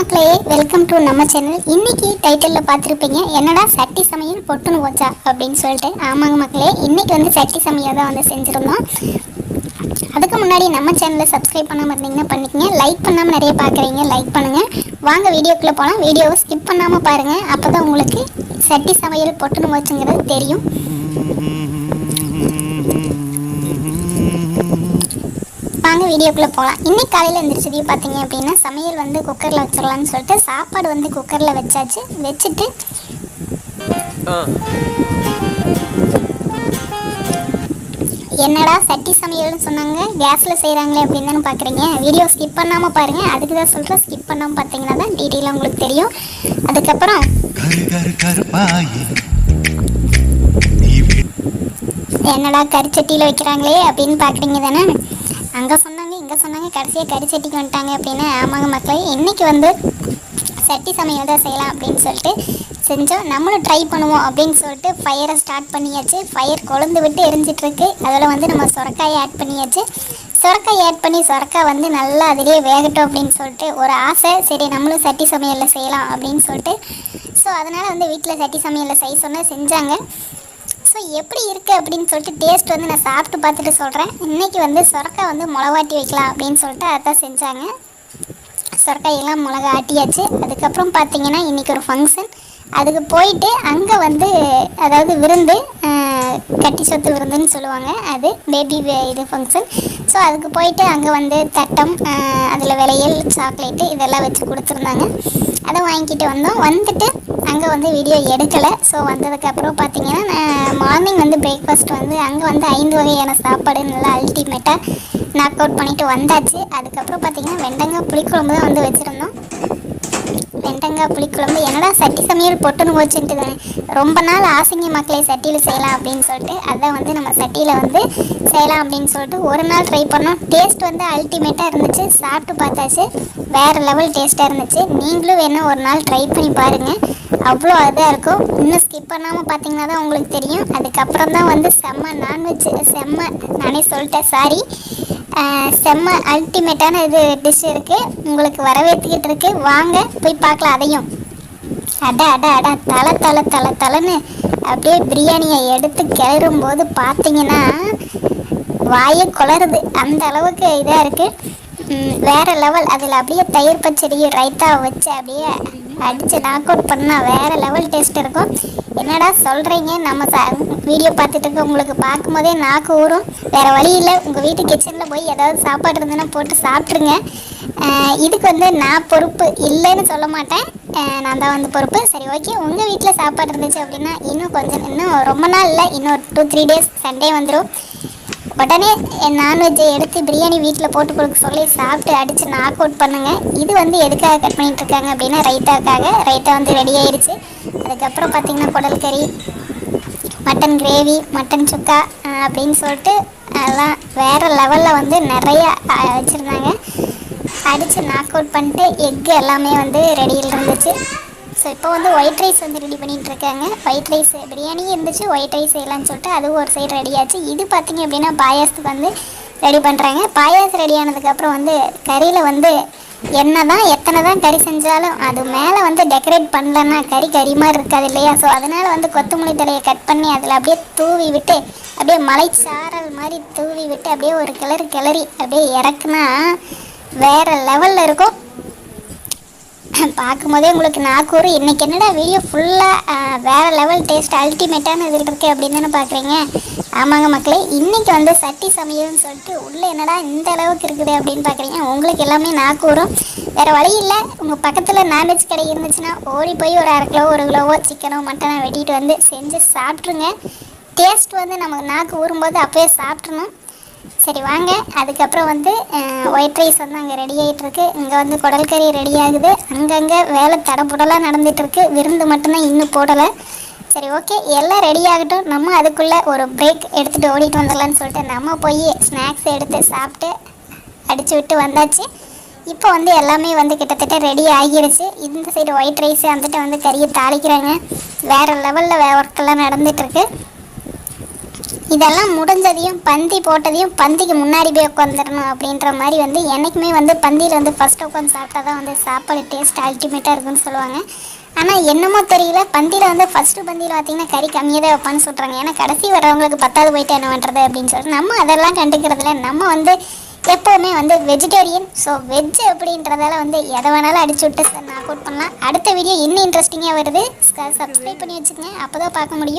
மக்களே welcome to நம்ம channel இன்னைக்கு டைட்டிலில் பார்த்துருப்பீங்க என்னடா சட்டி சமையல் பொட்டுன்னு போச்சா அப்படின்னு சொல்லிட்டு. ஆமாங்க மக்களே இன்னைக்கு வந்து சட்டி சமையல் தான் வந்து செஞ்சுருந்தோம். அதுக்கு முன்னாடி நம்ம சேனலை சப்ஸ்கிரைப் பண்ணாமல் இருந்தீங்கன்னா பண்ணிக்கங்க. லைக் பண்ணாமல் நிறைய பார்க்குறீங்க லைக் பண்ணுங்கள் வாங்க வீடியோக்குள்ளே போகலாம் வீடியோவை ஸ்கிப் பண்ணாமல் பாருங்கள் அப்போ தான் உங்களுக்கு சட்டி சமையல் பொட்டுன்னு போச்சுங்கிறது தெரியும். வாங்க வீடியோக்குள்ளே போகலாம் இன்னைக்கு காலையில் எழுந்திரிச்சதையும் பார்த்தீங்க அப்படின்னா சமையல் வந்து குக்கரில் வச்சிடலாம்னு சொல்லிட்டு சாப்பாடு வந்து குக்கரில் வச்சாச்சு. வச்சுட்டு என்னடா சட்டி சமையல்னு சொன்னாங்க? கேஸில் செய்கிறாங்களே அப்படின்னு தானே பார்க்குறீங்க வீடியோ ஸ்கிப் பண்ணாமல் பாருங்கள் அதுக்கு தான் சொல்கிறேன் ஸ்கிப் பண்ணாமல் பார்த்தீங்கன்னா தான் டீட்டெயிலாக உங்களுக்கு தெரியும். அதுக்கப்புறம் என்னடா கரிச்சட்டியில் வைக்கிறாங்களே அப்படின்னு பார்க்குறீங்க தானே? அங்கே சொன்னாங்க இங்கே சொன்னாங்க கடைசியாக கரிச்சட்டிக்கு வந்துட்டாங்க அப்படின்னு. ஆமாங்க மக்களே இன்றைக்கி வந்து சட்டி சமையல் தான் செய்யலாம் அப்படின்னு சொல்லிட்டு செஞ்சோம். நம்மளும் ட்ரை பண்ணுவோம் அப்படின்னு சொல்லிட்டு ஃபயரை ஸ்டார்ட் பண்ணியாச்சு. ஃபயர் கொழுந்து விட்டு எரிஞ்சிட்ருக்கு அதில் வந்து நம்ம சுரக்காயை ஆட் பண்ணியாச்சு. சுரக்காய் ஆட் பண்ணி சுரக்காய் வந்து நல்லா அதிலே வேகட்டும் அப்படின்னு சொல்லிட்டு ஒரு ஆசை. சரி நம்மளும் சட்டி சமையலில் செய்யலாம் அப்படின்னு சொல்லிட்டு. ஸோ அதனால் வந்து வீட்டில் சட்டி சமையலில் செய்ய சொன்னால் செஞ்சாங்க. ஸோ எப்படி இருக்குது அப்படின்னு சொல்லிட்டு டேஸ்ட் வந்து நான் சாப்பிட்டு பார்த்துட்டு சொல்கிறேன் இன்றைக்கி வந்து சொரக்காய் வந்து மிளகாட்டி வைக்கலாம் அப்படின்னு சொல்லிட்டு அதான் செஞ்சாங்க. சொரக்காயெல்லாம் மிளகா ஆட்டியாச்சு அதுக்கப்புறம் பார்த்தீங்கன்னா இன்றைக்கி ஒரு ஃபங்க்ஷன் அதுக்கு போயிட்டு அங்கே வந்து அதாவது விருந்து கட்டி சொத்து விருந்துன்னு சொல்லுவாங்க. அது பேபி இது ஃபங்க்ஷன் ஸோ அதுக்கு போயிட்டு அங்கே வந்து தட்டம் அதில் விளையல் சாக்லேட்டு இதெல்லாம் வச்சு கொடுத்துருந்தாங்க. அதை வாங்கிட்டு வந்தோம். வந்துட்டு அங்கே வந்து வீடியோ எடுக்கலை. ஸோ வந்ததுக்கப்புறம் பார்த்தீங்கன்னா மார்னிங் வந்து பிரேக்ஃபாஸ்ட் வந்து அங்கே வந்து ஐந்து வகையான சாப்பாடு நல்லா அல்டிமேட்டாக நாக் அவுட் பண்ணிவிட்டு வந்தாச்சு. அதுக்கப்புறம் பார்த்தீங்கன்னா வெண்டங்காய் புளிக்குழம்பு தான் வந்து வச்சுருந்தோம். வெண்டங்காய் புளிக்குழம்பு என்னடா சட்டி சமையல் பொட்டுன்னு போச்சுன்ட்டு தானே. ரொம்ப நாள் ஆசைங்க மக்களை சட்டியில் செய்யலாம் அப்படின்னு சொல்லிட்டு அதான் வந்து நம்ம சட்டியில் வந்து செய்யலாம் அப்படின்னு சொல்லிட்டு ஒரு நாள் ட்ரை பண்ணோம். டேஸ்ட் வந்து அல்டிமேட்டாக இருந்துச்சு. சாப்பிட்டு பார்த்தாச்சு. வேறு லெவல் டேஸ்ட்டாக இருந்துச்சு. நீங்களும் வேணால் ஒரு நாள் ட்ரை பண்ணி பாருங்கள் அவ்வளோ அதாக இருக்கும். இன்னும் ஸ்கிப் பண்ணாமல் பார்த்தீங்கன்னா தான் உங்களுக்கு தெரியும். அதுக்கப்புறம் தான் வந்து செம்ம நான்வெஜ் செம்ம நானே சொல்லிட்டேன் சாரி செம்ம அல்டிமேட்டான இது டிஷ் இருக்குது உங்களுக்கு வரவேற்றுக்கிட்டு இருக்கு. வாங்க போய் பார்க்கலாம் அதையும். அட அட அட தலை தலை தலை தலைன்னு அப்படியே பிரியாணியை எடுத்து கிளறும் போது பார்த்தீங்கன்னா வாயை குளருது அந்த அளவுக்கு இதாக இருக்குது வேறு லெவல் அதில் அப்படியே தயிர் பச்சடி ரைத்தா வச்சு அப்படியே அடித்து நாக் அவுட் பண்ணால் வேறு லெவல் டேஸ்ட் இருக்கும். என்னடா சொல்கிறீங்க நம்ம ச வீடியோ பார்த்துட்டு இருக்க உங்களுக்கு பார்க்கும்போதே நாக்கு ஊறும். வேறு வழி இல்லை. உங்கள் வீட்டு கிச்சனில் போய் ஏதாவது சாப்பாடு இருந்ததுன்னா போட்டு சாப்பிட்ருங்க இதுக்கு வந்து நான் பொறுப்பு இல்லைன்னு சொல்ல மாட்டேன். நான் தான் வந்து பொறுப்பு. சரி ஓகே உங்கள் வீட்டில் சாப்பாடு இருந்துச்சு அப்படின்னா இன்னும் கொஞ்சம் இன்னும் ரொம்ப நாள் இல்லை. இன்னும் டூ த்ரீ டேஸ் சண்டே வந்துடும் உடனே நான்வெஜ்ஜை எடுத்து பிரியாணி வீட்டில் போட்டு கொடுக்க சொல்லி சாப்பிட்டு அடித்து நாக் அவுட் பண்ணுங்கள் இது வந்து எதுக்காக கட் பண்ணிகிட்டு இருக்காங்க அப்படின்னா ரைத்தாக்காக. ரைத்தா வந்து ரெடி ஆயிடுச்சு அதுக்கப்புறம் பார்த்திங்கன்னா குடல் கறி மட்டன் கிரேவி மட்டன் சுக்கா அப்படின்னு சொல்லிட்டு அதெல்லாம் வேறு லெவலில் வந்து நிறையா வச்சுருந்தாங்க. அடித்து நாக் அவுட் பண்ணிட்டு எக்கு எல்லாமே வந்து ரெடியில் இருந்துச்சு. ஸோ இப்போ வந்து ஒயிட் ரைஸ் வந்து ரெடி பண்ணிட்டு இருக்காங்க ஒயிட் ரைஸ் பிரியாணி இருந்துச்சு ஒயிட் ரைஸ் செய்யலாம்னு சொல்லிட்டு அதுவும் ஒரு சைடு ரெடியாச்சு இது பார்த்தீங்க அப்படின்னா பாயாசத்துக்கு வந்து ரெடி பண்ணுறாங்க பாயாசம் ரெடி ஆனதுக்கப்புறம் வந்து கறியில் வந்து என்ன தான் எத்தனை தான் கறி செஞ்சாலும் அது மேலே வந்து டெக்கரேட் பண்ணலன்னா கறி கறி மாதிரி இருக்காது இல்லையா? ஸோ அதனால் வந்து கொத்தமல்லி தலையை கட் பண்ணி அதில் அப்படியே தூவி விட்டு அப்படியே மலைச்சாரல் மாதிரி தூவி விட்டு அப்படியே ஒரு கிளறி கிளறி அப்படியே இறக்குனா வேறு லெவலில் இருக்கும். பார்க்கும்போதே உங்களுக்கு நாக்கூர் இன்றைக்கி என்னடா வீடியோ ஃபுல்லாக வேறு லெவல் டேஸ்ட் அல்டிமேட்டான இதில் இருக்குது அப்படின்னு தானே பார்க்குறீங்க? ஆமாங்க மக்களே இன்றைக்கி வந்து சட்டி சமையல்னு சொல்லிட்டு உள்ளே என்னடா இந்த அளவுக்கு இருக்குது அப்படின்னு பார்க்குறீங்க? உங்களுக்கு எல்லாமே நாக்கூரும் வேறு வழி இல்லை. உங்கள் பக்கத்தில் நான்வெஜ் கடை இருந்துச்சுன்னா ஓடி போய் ஒரு அரை கிலோ ஒரு கிலோவோ சிக்கனோ மட்டனோ வெட்டிட்டு வந்து செஞ்சு சாப்பிட்ருங்க டேஸ்ட் வந்து நமக்கு நாக்கு ஊறும்போது அப்போயே சாப்பிட்றணும். சரி வாங்க. அதுக்கப்புறம் வந்து ஒயிட் ரைஸ் வந்து அங்கே ரெடி ஆகிட்டுருக்கு இங்கே வந்து குடல் கறி ரெடி ஆகுது. அங்கங்கே வேலை தடப்புடலாக நடந்துகிட்ருக்கு விருந்து மட்டும்தான் இன்னும் போடலை. சரி ஓகே எல்லாம் ரெடி ஆகட்டும். நம்ம அதுக்குள்ளே ஒரு பிரேக் எடுத்துகிட்டு ஓடிட்டு வந்துடலாம்னு சொல்லிட்டு நம்ம போய் ஸ்நாக்ஸ் எடுத்து சாப்பிட்டு அடித்து விட்டு வந்தாச்சு. இப்போ வந்து எல்லாமே வந்து கிட்டத்தட்ட ரெடி ஆகிடுச்சு இந்த சைடு ஒயிட் ரைஸ் வந்துட்டு வந்து கறியை தாளிக்கிறாங்க. வேறு லெவலில் ஒர்க்கெல்லாம் நடந்துகிட்ருக்கு இதெல்லாம் முடிஞ்சதையும் பந்தி போட்டதையும் பந்திக்கு முன்னாடி போய் உட்காந்துடணும் அப்படின்ற மாதிரி வந்து என்றைக்குமே வந்து பந்தியில் வந்து ஃபஸ்ட்டு உட்காந்து சாப்பிட்டா தான் வந்து சாப்பாடு டேஸ்ட் அல்டிமேட்டாக இருக்குன்னு சொல்லுவாங்க. ஆனால் என்னமோ தெரியல பந்தியில் வந்து ஃபஸ்ட்டு பந்தியில் பார்த்தீங்கன்னா கறி கம்மியாக தான் வைப்பான்னு சொல்கிறாங்க ஏன்னா கடைசி வர்றவங்களுக்கு பத்தாவது போயிட்டு என்ன பண்ணுறது அப்படின்னு சொல்லிட்டு நம்ம அதெல்லாம் கண்டுக்கிறதுல நம்ம வந்து எப்போவுமே வந்து வெஜிடேரியன் ஸோ வெஜ் அப்படின்றதால வந்து எதை வேணாலும் அடிச்சு விட்டு சார் நான் அவுட் பண்ணலாம். அடுத்த வீடியோ இன்னும் இன்ட்ரெஸ்டிங்காக வருது. சப்ஸ்கிரைப் பண்ணி வச்சுக்கோங்க. அப்போ தான் பார்க்க முடியும்.